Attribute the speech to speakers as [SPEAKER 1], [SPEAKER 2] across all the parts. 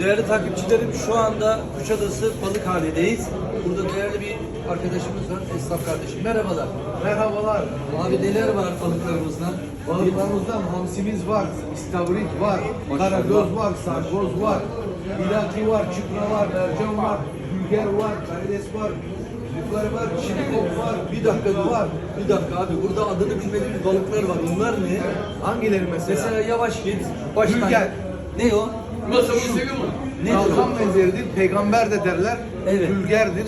[SPEAKER 1] Değerli takipçilerim şu anda Kuşadası Balıkhane'deyiz. Burada değerli bir arkadaşımız var, esnaf kardeşim. Merhabalar.
[SPEAKER 2] Merhabalar.
[SPEAKER 1] Abi neler var balıklarımızdan?
[SPEAKER 2] Balıklarımızdan hamsimiz var, istavrit var,
[SPEAKER 1] Maşallah.
[SPEAKER 2] karagöz var, sargoz var, ilaki var, çıpra var, mercan var, gülger var, karides var, yukarı var, şirikop var,
[SPEAKER 1] Bir dakika dur.
[SPEAKER 2] var.
[SPEAKER 1] Bir dakika abi burada adını bilmediğimiz balıklar var. Bunlar ne?
[SPEAKER 2] Hangileri mesela?
[SPEAKER 1] Mesela yavaş git. Baştan.
[SPEAKER 2] Gülger.
[SPEAKER 1] Ne o? Ne
[SPEAKER 2] Kalkan benzeridir, peygamber de derler.
[SPEAKER 1] Evet.
[SPEAKER 2] Gülgerdir.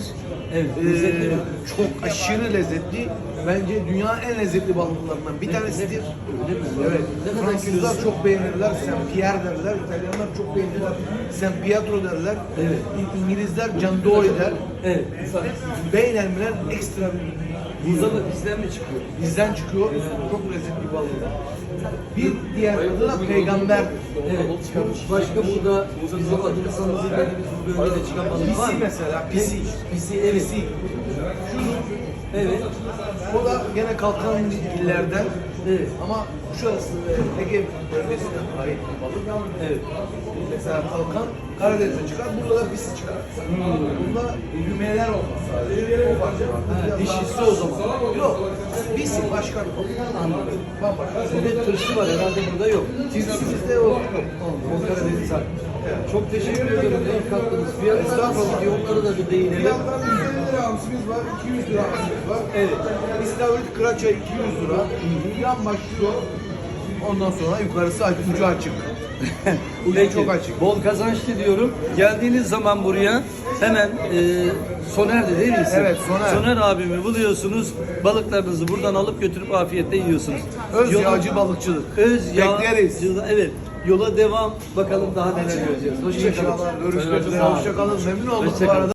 [SPEAKER 1] Evet,
[SPEAKER 2] Ee,
[SPEAKER 1] lezzetli
[SPEAKER 2] çok aşırı lezzetli. Bence dünyanın en lezzetli balıklarından bir tanesidir.
[SPEAKER 1] Öyle mi?
[SPEAKER 2] Evet.
[SPEAKER 1] Ne kadar
[SPEAKER 2] Fransızlar
[SPEAKER 1] kilosu?
[SPEAKER 2] çok beğenirler. Saint Pierre derler. İtalyanlar çok beğenirler. Saint Pietro derler.
[SPEAKER 1] Evet.
[SPEAKER 2] İ- İngilizler Candori der.
[SPEAKER 1] Evet.
[SPEAKER 2] Beynelmiler ekstra
[SPEAKER 1] Burada da bizden mi çıkıyor?
[SPEAKER 2] bizden çıkıyor. Çok lezzetli balık. Bir diğer adı da peygamber.
[SPEAKER 1] Evet. Başka burada bizim adını sanımızı bilmediğimiz bu bölgede çıkan balık var
[SPEAKER 2] Pisi
[SPEAKER 1] mı?
[SPEAKER 2] mesela. Pisi.
[SPEAKER 1] Pisi evet.
[SPEAKER 2] Pisi.
[SPEAKER 1] Evet.
[SPEAKER 2] O da gene kalkan illerden.
[SPEAKER 1] Evet.
[SPEAKER 2] Ama şurası e, Ege bölgesine ait bir balık.
[SPEAKER 1] Evet.
[SPEAKER 2] Mesela kalkan Karadeniz'e çıkar, burada da pisi çıkar. Bunda düğmeler olmaz sadece. O fark
[SPEAKER 1] Ha, dişisi o zaman.
[SPEAKER 2] Yok, pisi başka bir balık.
[SPEAKER 1] Anladım.
[SPEAKER 2] Bambaşka.
[SPEAKER 1] Bir de tırsı var herhalde burada yok.
[SPEAKER 2] Çizgisizde o.
[SPEAKER 1] O Karadeniz hakkı. Çok teşekkür ederim. İyi kattınız. Fiyatlar nasıl gidiyor? Da bir değinelim.
[SPEAKER 2] Fiyatlar 150 lira hamsimiz var, 200 lira hamsimiz var.
[SPEAKER 1] Evet.
[SPEAKER 2] İstavrit kıraça 200 lira. Yan başlıyor. Ondan sonra yukarısı aç- ucu açık. Ucu
[SPEAKER 1] Peki,
[SPEAKER 2] çok açık.
[SPEAKER 1] Bol kazanç diliyorum. Geldiğiniz zaman buraya hemen e, Soner'de değil mi? isim?
[SPEAKER 2] Evet, Soner.
[SPEAKER 1] Soner abimi buluyorsunuz. Balıklarınızı buradan alıp götürüp afiyetle yiyorsunuz.
[SPEAKER 2] Öz yağcı balıkçılık.
[SPEAKER 1] Öz yağ.
[SPEAKER 2] Bekleriz.
[SPEAKER 1] Evet. Yola devam. Bakalım daha neler göreceğiz. Hoşçakalın.
[SPEAKER 2] İnşallah görüşmek üzere. Hoşçakalın. Memnun olduk bu
[SPEAKER 1] Hoşça kalın.
[SPEAKER 2] arada.